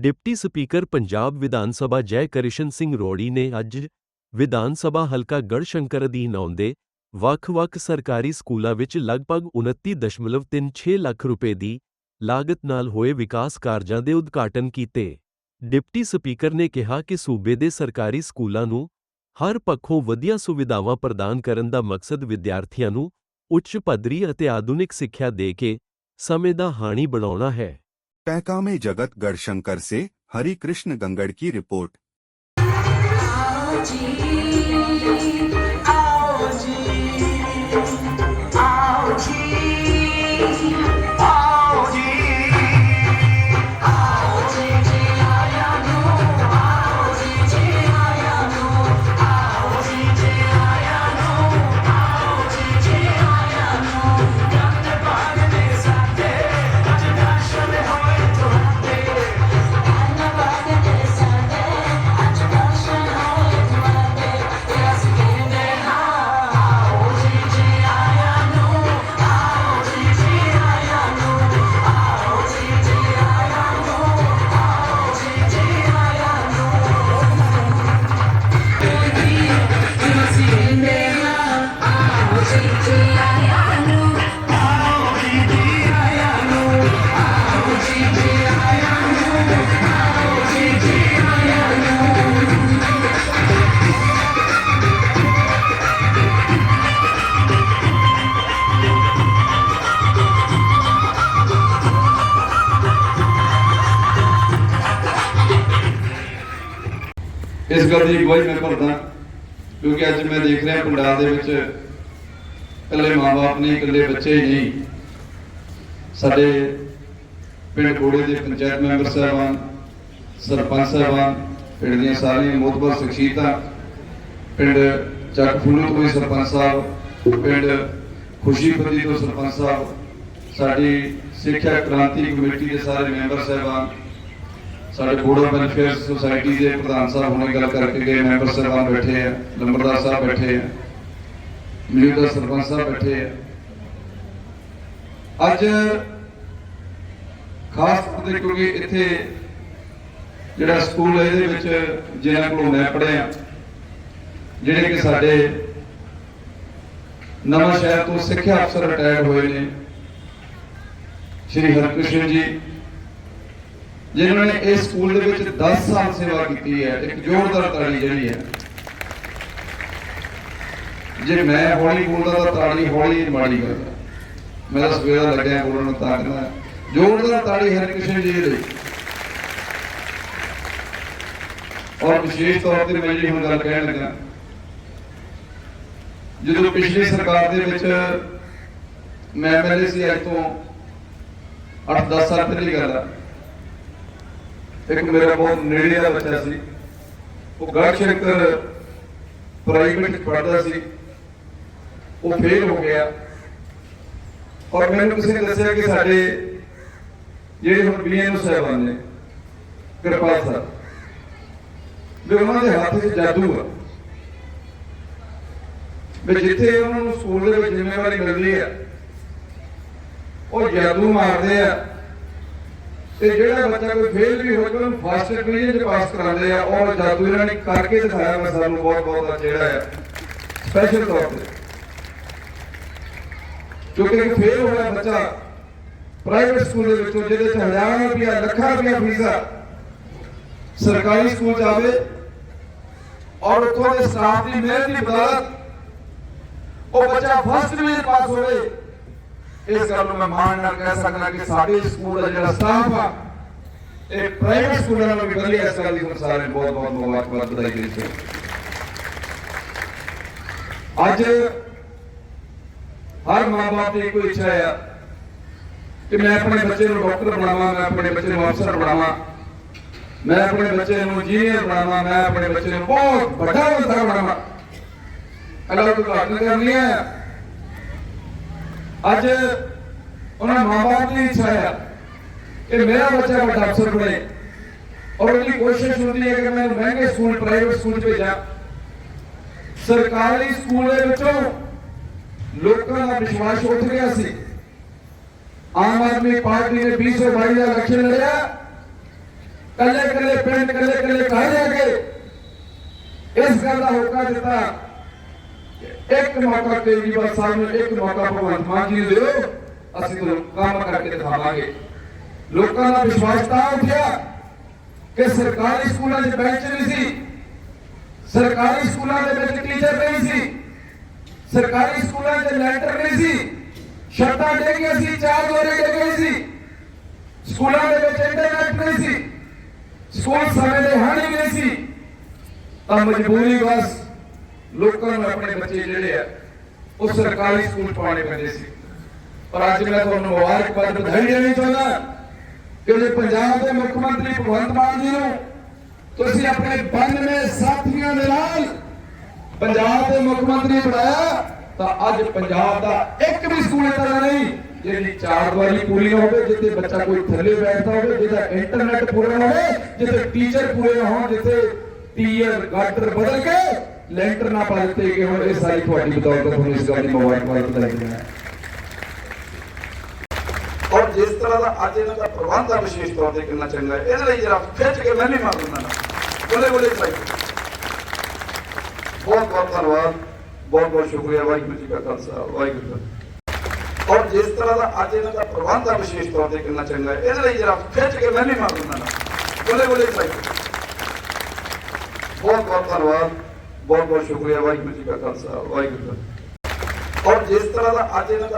Deputy speaker Punjab Vidhan Sabha ਜੈ ਕ੍ਰਿਸ਼ਨ ਸਿੰਘ ਰੋੜੀ ਨੇ ਅੱਜ ਵਿਧਾਨ ਸਭਾ ਹਲਕਾ ਗੜਸ਼ੰਕਰ ਅਧੀਨ ਆਉਂਦੇ ਵੱਖ-ਵੱਖ ਸਰਕਾਰੀ ਸਕੂਲਾਂ ਵਿੱਚ ਲਗਭਗ 29.36 ਲੱਖ ਰੁਪਏ ਦੀ ਲਾਗਤ ਨਾਲ ਹੋਏ ਵਿਕਾਸ ਕਾਰਜਾਂ ਦੇ ਉਦਘਾਟਨ ਕੀਤੇ। ਡਿਪਟੀ ਸਪੀਕਰ ਨੇ ਕਿਹਾ ਕਿ ਸੂਬੇ ਦੇ ਸਰਕਾਰੀ ਸਕੂਲਾਂ ਨੂੰ ਹਰ ਪੱਖੋਂ ਵਧੀਆ ਸੁਵਿਧਾਵਾਂ ਪ੍ਰਦਾਨ ਕਰਨ ਦਾ ਮਕਸਦ ਵਿਦਿਆਰਥੀਆਂ ਨੂੰ ਉੱਚ ਪੱਧਰੀ ਅਤੇ ਆਧੁਨਿਕ ਸਿੱਖਿਆ ਦੇ ਕੇ ਸਮੇਂ ਦਾ ਹਾਣੀ ਬਣਾਉਣਾ ਹੈ। पैका में जगत गढ़शंकर से हरि कृष्ण गंगड़ की रिपोर्ट ਗੱਲ ਦੀ ਗਵਾਹੀ ਮੈਂ ਭਰਦਾ, ਕਿਉਂਕਿ ਅੱਜ ਮੈਂ ਦੇਖ ਰਿਹਾ ਪੰਡਾਲ ਦੇ ਵਿੱਚ ਇਕੱਲੇ ਮਾਪੇ ਨੇ ਇਕੱਲੇ ਬੱਚੇ ਹੀ ਨਹੀਂ। ਸਾਡੇ ਪਿੰਡ ਕੋੜੇ ਦੇ ਪੰਚਾਇਤ ਮੈਂਬਰ ਸਾਹਿਬਾਨ, ਸਰਪੰਚ ਸਾਹਿਬਾਨ, ਪਿੰਡ ਦੀਆਂ ਸਾਰੀਆਂ ਮੋਤਬਰ ਸ਼ਖਸੀਅਤਾਂ, ਪਿੰਡ ਚੱਕ ਫੁੱਲੂ ਤੋਂ ਸਰਪੰਚ ਸਾਹਿਬ, ਪਿੰਡ ਖੁਸ਼ੀਪਤੀ ਤੋਂ ਸਰਪੰਚ ਸਾਹਿਬ, ਸਾਡੀ ਸਿੱਖਿਆ ਕ੍ਰਾਂਤੀ ਕਮੇਟੀ ਦੇ ਸਾਰੇ ਮੈਂਬਰ ਸਾਹਿਬਾਨ ਸਾਡੇ ਬੋਰਡ ਆਫ ਵੈਲਫੇਅਰ ਸੁਸਾਇਟੀ ਦੇ ਪ੍ਰਧਾਨ ਸਾਹਿਬ ਹੁਣੇ ਗੱਲ ਕਰਕੇ ਗਏ, ਮੈਂਬਰ ਸਾਹਿਬਾਨ ਬੈਠੇ ਆ ਲੰਬਰਦਾਰ ਸਾਹਿਬ ਬੈਠੇ ਆ, ਮੌਜੂਦਾ ਸਰਪੰਚ ਸਾਹਿਬ ਬੈਠੇ ਆ। ਅੱਜ ਖਾਸ ਤੌਰ ਤੇ ਕਿਉਂਕਿ ਇੱਥੇ ਜਿਹੜਾ ਸਕੂਲ ਹੈ, ਇਹਦੇ ਵਿੱਚ ਜਿਹਨਾਂ ਕੋਲੋਂ ਮੈਂ ਪੜ੍ਹਿਆ, ਜਿਹੜੇ ਕਿ ਸਾਡੇ ਨਵਾਂ ਸ਼ਹਿਰ ਤੋਂ ਸਿੱਖਿਆ ਅਫਸਰ ਰਿਟਾਇਰ ਹੋਏ ਨੇ, ਸ਼੍ਰੀ ਹਰਕ੍ਰਿਸ਼ਨ ਜੀ। ਜਿਨ੍ਹਾਂ ਨੇ ਇਸ ਸਕੂਲ ਦੇ ਵਿੱਚ 10 ਸਾਲ ਸੇਵਾ ਕੀਤੀ ਹੈ, ਇੱਕ ਜ਼ੋਰਦਾਰ ਤਾੜੀ ਜਿਹੜੀ ਹੈ। ਜੇ ਮੈਂ ਹੌਲੀ ਬੋਲਦਾ ਤਾਂ ਤਾੜੀ ਹੌਲੀ ਮਾੜੀ ਗੱਲ ਹੈ। ਸਵੇਰਾ ਲੱਗਿਆ ਬੋਲਣ ਤਾਂ ਕਹਿੰਦਾ ਜ਼ੋਰਦਾਰ ਤਾੜੀ ਹਰਕ੍ਰਿਸ਼ਨ ਜੀ ਦੇ ਔਰ ਵਿਸ਼ੇਸ਼ ਤੌਰ ਤੇ ਮੈਂ ਜਿਹੜੀ ਹੁਣ ਗੱਲ ਕਹਿਣ ਲੱਗਾ, ਜਦੋਂ ਪਿਛਲੀ ਸਰਕਾਰ ਦੇ ਵਿੱਚ ਮੈਂ ਐਮਐਲਏ ਸੀ ਅੱਜ ਤੋਂ 8-10 ਸਾਲ ਪਹਿਲੀ ਗੱਲ ਆ ਇੱਕ ਮੇਰਾ ਬਹੁਤ ਨੇੜੇ ਦਾ ਬੱਚਾ ਸੀ। ਉਹ ਗੜਸ਼ੰਕਰ ਪ੍ਰਾਈਵੇਟ ਪੜ੍ਹਦਾ ਸੀ। ਉਹ ਫੇਲ ਹੋ ਗਿਆ। ਔਰ ਮੈਨੂੰ ਕਿਸੇ ਨੇ ਦੱਸਿਆ ਕਿ ਸਾਡੇ ਜਿਹੜੇ ਹੁਣ ਬੀਐਨਓ ਸਾਹਿਬਾਨ ਨੇ, ਕਿਰਪਾਲ ਸਾਹਿਬ ਵੀ ਉਹਨਾਂ ਦੇ ਹੱਥ 'ਚ ਜਾਦੂ ਆ। ਵੀ ਜਿੱਥੇ ਉਹਨਾਂ ਨੂੰ ਸਕੂਲ ਦੇ ਵਿੱਚ ਜ਼ਿੰਮੇਵਾਰੀ ਮਿਲਦੀ ਆ, ਉਹ ਜਾਦੂ ਮਾਰਦੇ ਆ। ਤੇ ਜਿਹੜਾ ਬੱਚਾ ਕੋਈ ਫੇਲ ਵੀ ਹੋ ਜਾਵੇ ਉਹਨੂੰ ਫਾਸਟ ਡਿਵੀਜ਼ਨ ਚ ਪਾਸ ਕਰਾਉਂਦੇ ਆ ਔਰ ਜਾਦੂ ਇਹਨਾਂ ਨੇ ਕਰਕੇ ਦਿਖਾਇਆ ਮੈਂ ਸਾਨੂੰ ਬਹੁਤ ਬਹੁਤ ਜਿਹੜਾ ਹੈ ਸਪੈਸ਼ਲ ਤੌਰ ਤੇ। ਕਿਉਂਕਿ ਫੇਲ ਹੋਇਆ ਬੱਚਾ ਪ੍ਰਾਈਵੇਟ ਸਕੂਲ ਦੇ ਵਿੱਚੋਂ, ਜਿਹਦੇ ਚ ਹਜ਼ਾਰਾਂ ਰੁਪਇਆ ਲੱਖਾਂ ਰੁਪਇਆ ਫੀਸ ਆ। ਸਰਕਾਰੀ ਸਕੂਲ ਚ ਆਵੇ, ਔਰ ਉੱਥੋਂ ਦੇ ਸਟਾਫ ਦੀ ਮਿਹਨਤ ਦੀ ਬਦੌਲਤ ਉਹ ਬੱਚਾ ਫਸਟ ਡਿਵੀਜ਼ਨ ਪਾਸ ਹੋਵੇ ਇਸ ਗੱਲ ਨੂੰ ਮੈਂ ਮਾਣ ਨਾਲ ਕਹਿ ਸਕਦਾ ਕਿ ਸਾਡੇ ਸਕੂਲ ਦਾ ਜਿਹੜਾ ਸਟਾਫ ਆ, ਇਹ ਪ੍ਰਾਈਵੇਟ ਸਕੂਲਾਂ ਨਾਲੋਂ ਵੀ ਵਧੀਆ ਇਸ ਗੱਲ ਦੀ ਹੁਣ ਸਾਰੇ ਬਹੁਤ ਬਹੁਤ ਮੁਬਾਰਕਬਾਦ ਵਧਾਈ ਦੇ ਅੱਜ ਹਰ ਮਾਂ-ਬਾਪ ਦੀ ਕੋਈ ਇੱਛਾ ਆ ਕਿ ਮੈਂ ਆਪਣੇ ਬੱਚੇ ਨੂੰ ਡਾਕਟਰ ਬਣਾਵਾਂ, ਮੈਂ ਆਪਣੇ ਬੱਚੇ ਨੂੰ ਅਫਸਰ ਬਣਾਵਾਂ, ਮੈਂ ਆਪਣੇ ਬੱਚੇ ਨੂੰ ਇੰਜੀਨੀਅਰ ਬਣਾਵਾਂ, ਮੈਂ ਆਪਣੇ ਬੱਚੇ ਨੂੰ ਬਹੁਤ ਵੱਡਾ ਬੰਦਾ ਬਣਾਵਾਂ। ਅੱਲਾਹ ਤੋਂ ਘਾਟ ਕਰਨੀ ਹੈ ਅੱਜ ਉਹਨਾਂ ਮਾਂ-ਬਾਪ ਦੀ ਇੱਛਾ ਹੈ ਕਿ ਮੇਰਾ ਬੱਚਾ ਵੱਡਾ ਅਫਸਰ ਬਣੇ। ਔਰ ਉਹਦੀ ਕੋਸ਼ਿਸ਼ ਹੁੰਦੀ ਹੈ ਕਿ ਮੈਂ ਮਹਿੰਗੇ ਸਕੂਲ ਪ੍ਰਾਈਵੇਟ ਸਕੂਲ ਭੇਜਾਂ। ਸਰਕਾਰੀ ਸਕੂਲ ਦੇ ਵਿੱਚੋਂ ਲੋਕਾਂ ਦਾ ਵਿਸ਼ਵਾਸ ਉੱਠ ਗਿਆ ਸੀ। ਆਮ ਆਦਮੀ ਪਾਰਟੀ ਨੇ 2022 ਦਾ ਇਲੈਕਸ਼ਨ ਲੜਿਆ। ਕੱਲੇ ਕੱਲੇ ਪਿੰਡ ਕੱਲੇ ਕੱਲੇ ਘਰ ਜਾ ਕੇ ਇਸ ਗੱਲ ਦਾ ਹੋਕਾ ਦਿੱਤਾ ਇੱਕ ਮੌਕਾ ਕੇਜਰੀਵਾਲ ਸਾਹਿਬ ਨੂੰ ਇੱਕ ਮੌਕਾ ਭਗਵੰਤ ਮਾਨ ਜੀ ਨੂੰ ਦਿਓ। ਅਸੀਂ ਤੁਹਾਨੂੰ ਕੰਮ ਕਰਕੇ ਦਿਖਾਵਾਂਗੇ। ਲੋਕਾਂ ਦਾ ਵਿਸ਼ਵਾਸ ਤਾਂ ਉੱਠਿਆ ਕਿ ਸਰਕਾਰੀ ਸਕੂਲਾਂ 'ਚ ਬੈਂਚ ਨਹੀਂ ਸੀ। ਸਰਕਾਰੀ ਸਕੂਲਾਂ ਦੇ ਵਿੱਚ ਟੀਚਰ ਨਹੀਂ ਸੀ। ਸਰਕਾਰੀ ਸਕੂਲਾਂ 'ਚ ਲੈਂਟਰ ਨਹੀਂ ਸੀ। ਛੱਤਾਂ ਡੇਗੀਆਂ ਸੀ, ਚਾਰ ਦੁਆਰੇ ਡੇਗੇ ਸੀ। ਸਕੂਲਾਂ ਦੇ ਵਿੱਚ ਇੰਟਰਨੈਟ ਨਹੀਂ ਸੀ। ਸਕੂਲ ਸਮੇਂ ਦੇ ਹਾਣੀ ਨਹੀਂ ਸੀ। ਤਾਂ ਮਜਬੂਰੀ ਬਸ ਲੋਕਾਂ ਨੂੰ ਆਪਣੇ ਬੱਚੇ ਜਿਹੜੇ ਆ, ਉਹ ਸਰਕਾਰੀ ਸਕੂਲ ਪਾਉਣੇ ਪੈਂਦੇ ਸੀ। ਪਰ ਅੱਜ ਮੈਂ ਤੁਹਾਨੂੰ ਮੁਬਾਰਕਬਾਦ ਵਧਾਈ ਦੇਣੀ ਚਾਹੁੰਦਾ ਕਿ ਜੇ ਪੰਜਾਬ ਦੇ ਮੁੱਖ ਮੰਤਰੀ ਭਗਵੰਤ ਮਾਨ ਜੀ ਨੂੰ ਤੁਸੀਂ ਆਪਣੇ 92 ਸਾਥੀਆਂ ਦੇ ਨਾਲ ਪੰਜਾਬ ਦੇ ਮੁੱਖ ਮੰਤਰੀ ਬਣਾਇਆ, ਤਾਂ ਅੱਜ ਪੰਜਾਬ ਦਾ ਇੱਕ ਵੀ ਸਕੂਲ ਏਦਾਂ ਨਹੀਂ ਜਿਹਦੀ ਚਾਰ ਦੀਵਾਰੀ ਪੂਰੀ ਹੋਵੇ, ਜਿੱਥੇ ਬੱਚਾ ਕੋਈ ਥੱਲੇ ਬੈਠਦਾ ਹੋਵੇ, ਜਿਹਦਾ ਇੰਟਰਨੈਟ ਪੂਰਾ ਹੋਵੇ, ਜਿੱਥੇ ਟੀਚਰ ਪੂਰੇ ਹੋਣ, ਜਿੱਥੇ ਟੀਅਰ ਗਾਟਰ ਬਦਲ ਕੇ ਲੈਂਟਰ ਨਾ ਪਾ ਦਿੱਤੇ ਗਏ ਹੋਣ ਇਹ ਸਾਰੀ ਤੁਹਾਡੀ ਬਦੌਲਤ ਤੁਹਾਨੂੰ ਇਸ ਗੱਲ ਦੀ ਮੁਬਾਰਕਬਾਦ ਵਧਾਈ ਦਿੰਦਾ ਔਰ ਜਿਸ ਤਰ੍ਹਾਂ ਦਾ ਅੱਜ ਇਹਨਾਂ ਦਾ ਪ੍ਰਬੰਧ ਆ ਵਿਸ਼ੇਸ਼ ਤੌਰ ਤੇ ਕਿੰਨਾ ਚੰਗਾ ਹੈ, ਇਹਦੇ ਲਈ ਜਰਾ ਖਿੱਚ ਕੇ ਮੈਂ ਨਹੀਂ ਮਾਰ ਦਿੰਦਾ ਨਾ। ਬੋਲੇ ਬੋਲੇ ਭਾਈ। ਬਹੁਤ ਬਹੁਤ ਧੰਨਵਾਦ, ਬਹੁਤ ਬਹੁਤ ਸ਼ੁਕਰੀਆ, ਵਾਹਿਗੁਰੂ ਜੀ ਕਾ ਖਾਲਸਾ, ਵਾਹਿਗੁਰੂ ਜੀ ਕੀ ਫਤਿਹ। ਔਰ ਜਿਸ ਤਰ੍ਹਾਂ ਦਾ ਅੱਜ ਇਹਨਾਂ ਦਾ ਪ੍ਰਬੰਧ ਆ ਵਿਸ਼ੇਸ਼ ਤੌਰ ਤੇ ਕਿੰਨਾ ਚੰਗਾ ਹੈ, ਇਹਦੇ ਲਈ ਜਰਾ ਖਿੱਚ ਕੇ ਮੈਂ ਨਹੀਂ ਮਾਰ ਦਿੰਦਾ ਨਾ। ਬੋਲੇ ਬੋਲੇ ਭਾਈ। ਬਹੁਤ ਬਹੁਤ ਧੰਨਵਾਦ। ਬਹੁਤ ਬਹੁਤ ਸ਼ੁਕਰੀਆ, ਵਾਹਿਗੁਰੂ ਜੀ ਕਾ ਖਾਲਸਾ, ਵਾਹਿਗੁਰੂ ਜੀ ਔਰ ਜਿਸ ਤਰ੍ਹਾਂ ਦਾ ਅੱਜ ਇਹਨਾਂ ਦਾ